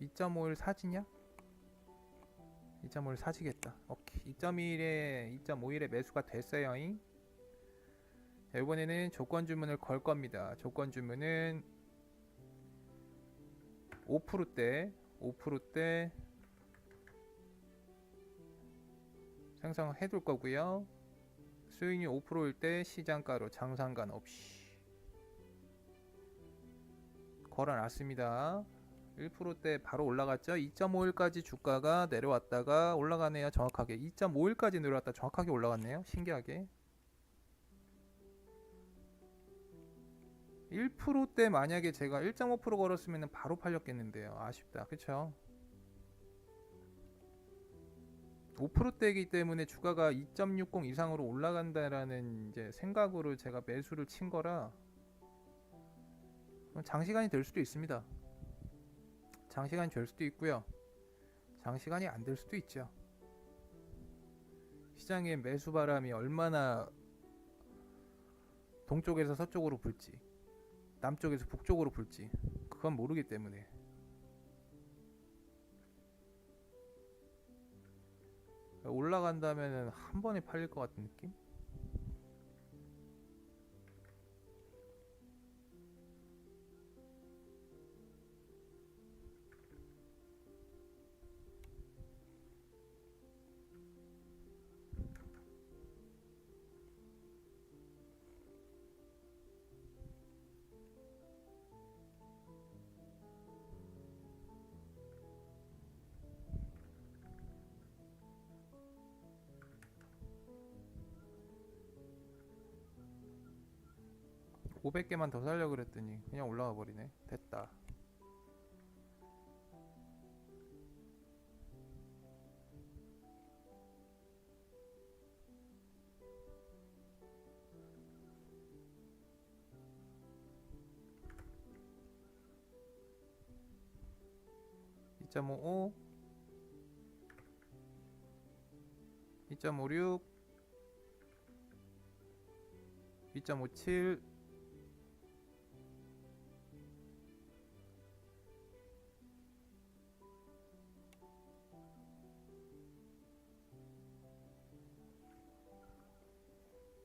2.51 사지냐? 2.51 사지겠다. 오케이. 2.1에 2.51에 매수가 됐어요잉. 자, 이번에는 조건 주문을 걸 겁니다. 조건 주문은 5%대 5%대 생성해 둘 거고요. 수익률 5%일 때 시장가로 장상관 없이 걸어놨습니다. 1%대 바로 올라갔죠. 2.51까지 주가가 내려왔다가 올라가네요. 정확하게 2.51까지 내려왔다 정확하게 올라갔네요. 신기하게 1%대 만약에 제가 1.5% 걸었으면 바로 팔렸겠는데요. 아쉽다. 그쵸? 5%대이기 때문에 주가가 2.60 이상으로 올라간다라는 이제 생각으로 제가 매수를 친 거라 장시간이 될 수도 있습니다. 장시간이 될 수도 있고요. 장시간이 안 될 수도 있죠. 시장의 매수 바람이 얼마나 동쪽에서 서쪽으로 불지, 남쪽에서 북쪽으로 불지, 그건 모르기 때문에. 올라간다면 한 번에 팔릴 것 같은 느낌? 오백 개만 더 살려 그랬더니 그냥 올라가 버리네. 됐다. (2.55) 2.56 2.57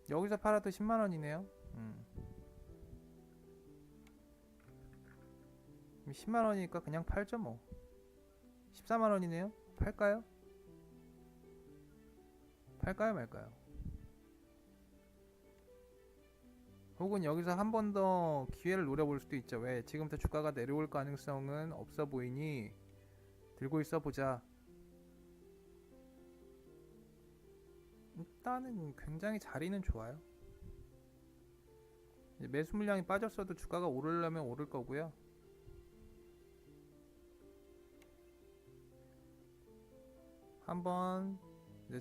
여기서 팔아도 10만 원이네요. 음. 10만 원이니까 그냥 팔죠 뭐. 14만 원이네요. 팔까요? 팔까요 말까요? 혹은 여기서 한 번 더 기회를 노려볼 수도 있죠. 왜? 지금부터 주가가 내려올 가능성은 없어 보이니 들고 있어 보자. 일단은 굉장히 자리는 좋아요. 매수 물량이 빠졌어도 주가가 오르려면 오를 거고요. 한번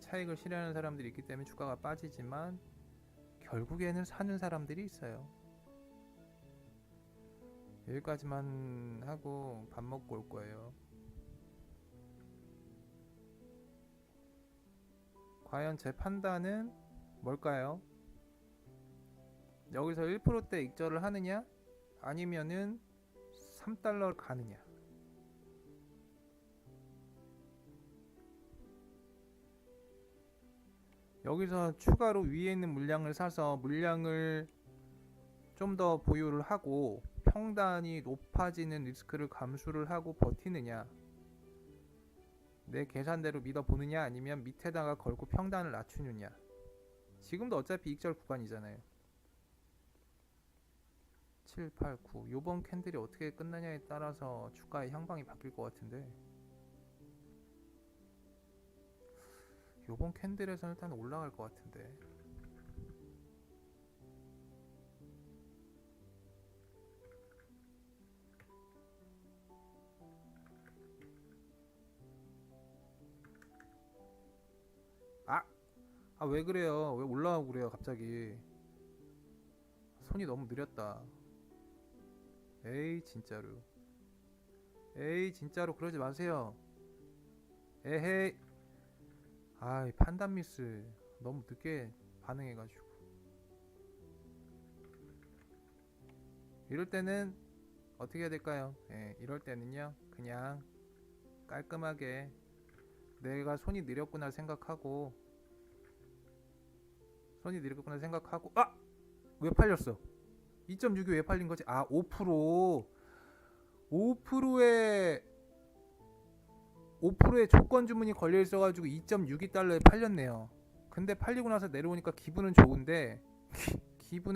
차익을 실현하는 사람들이 있기 때문에 주가가 빠지지만 결국에는 사는 사람들이 있어요. 여기까지만 하고 밥 먹고 올 거예요. 과연 제 판단은 뭘까요? 여기서 1%대 익절을 하느냐? 아니면은 3달러를 가느냐? 여기서 추가로 위에 있는 물량을 사서 물량을 좀 더 보유를 하고 평단이 높아지는 리스크를 감수를 하고 버티느냐? 내 계산대로 믿어보느냐 아니면 밑에다가 걸고 평단을 낮추느냐. 지금도 어차피 익절 구간이잖아요. 7, 8, 9 요번 캔들이 어떻게 끝나냐에 따라서 주가의 향방이 바뀔 것 같은데. 요번 캔들에서는 일단 올라갈 것 같은데 아 왜 그래요? 왜 올라오고 그래요 갑자기? 손이 너무 느렸다. 에이 진짜로. 에이 진짜로 그러지 마세요. 에헤이. 아이 판단 미스 너무 늦게 반응해가지고. 이럴 때는 어떻게 해야 될까요? 예, 이럴 때는요 그냥 깔끔하게 내가 손이 느렸구나 생각하고 손이 느렸구나 생각하고 아! 왜 팔렸어? 2.6이 왜 팔린 거지? 아, 5% 5%에 5%의 조건 주문이 걸려 있어 가지고 2.62달러에 팔렸네요. 근데 팔리고 나서 내려오니까 기분은 좋은데 기분은